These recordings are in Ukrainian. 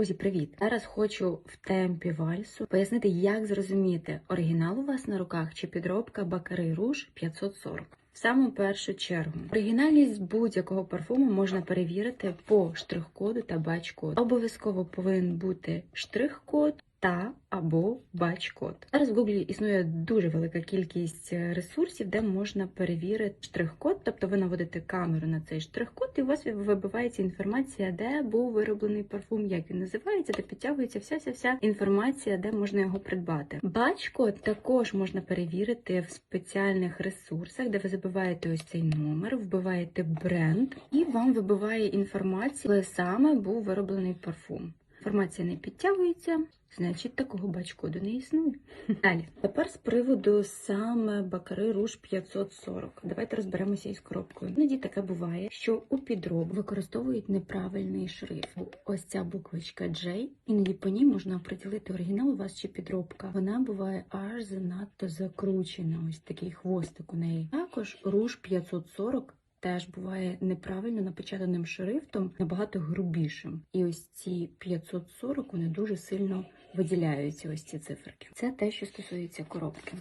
Друзі, привіт! Зараз хочу в темпі вальсу пояснити, як зрозуміти, оригінал у вас на руках чи підробка Бакари Руж 540. В саму першу чергу оригінальність будь-якого парфуму можна перевірити по штрих-коду та бач-коду. Обов'язково повинен бути штрих-код та або бач-код. Зараз в Гуглі існує дуже велика кількість е, ресурсів, де можна перевірити штрих-код, тобто ви наводите камеру на цей штрих-код, і у вас вибивається інформація, де був вироблений парфум, як він називається, де підтягується вся вся вся інформація, де можна його придбати. Бач-код також можна перевірити в спеціальних ресурсах, де ви забиваєте ось цей номер, вбиваєте бренд, і вам вибиває інформація, коли саме був вироблений парфум. Інформація не підтягується, значить такого бач-коду не існує. Далі. Тепер з приводу саме Бакари Руж 540. Давайте розберемося із коробкою. Іноді таке буває, що у підроб використовують неправильний шрифт. Ось ця буквочка J, іноді по ній можна оприділити оригінал у вас чи підробка. Вона буває аж занадто закручена. Ось такий хвостик у неї. Також Руж 540 теж буває неправильно напечатаним шрифтом, набагато грубішим. І ось ці 540 вони дуже сильно виділяються. Ось ці циферки. Це те, що стосується коробки.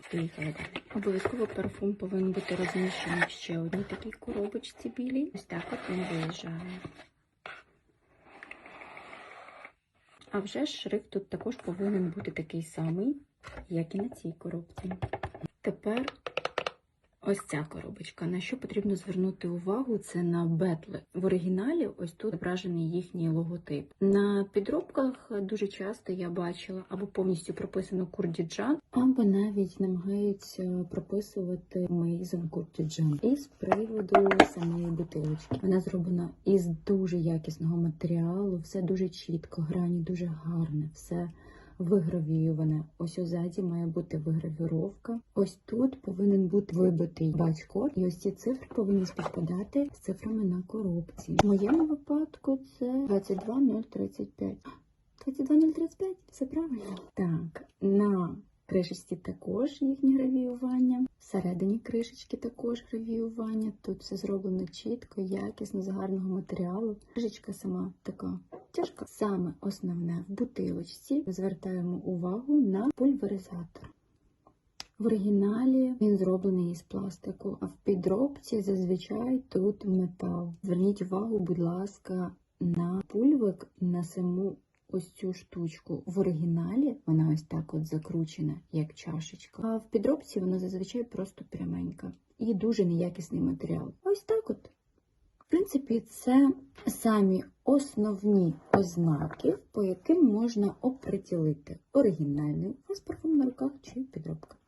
Обов'язково парфум повинен бути розміщений в ще одній такій коробочці білій. Ось так от він виїжджає. А вже шрифт тут також повинен бути такий самий, як і на цій коробці. Тепер Ось ця коробочка. На що потрібно звернути увагу? Це на бетли. В оригіналі ось тут зображений їхній логотип. На підробках дуже часто я бачила або повністю прописано Курдіджан, або навіть намагаються прописувати Мейзон Курдіджан. І з приводу самої бутилочки. Вона зроблена із дуже якісного матеріалу, все дуже чітко, грані дуже гарне, все вигравіюване. Ось озаді має бути вигравіровка. Ось тут повинен бути вибитий бач-код, і ось ці цифри повинні співпадати з цифрами на коробці. В моєму випадку це 22035. 22035, все правильно. Так, на кришечці також їхнє гравіювання. Всередині кришечки також гравіювання. Тут все зроблено чітко, якісно, з гарного матеріалу. Кришечка сама така тяжка. Саме основне в бутилочці звертаємо увагу на пульверизатор. В оригіналі він зроблений із пластику, а в підробці зазвичай тут метал. Зверніть увагу, будь ласка, на пульвик, на саму ось цю штучку. В оригіналі вона ось так от закручена, як чашечка. А в підробці вона зазвичай просто пряменька. І дуже неякісний матеріал. Ось так от. В принципі, це самі основні ознаки, по яким можна оприділити оригінальний у парфум на руках чи підробка.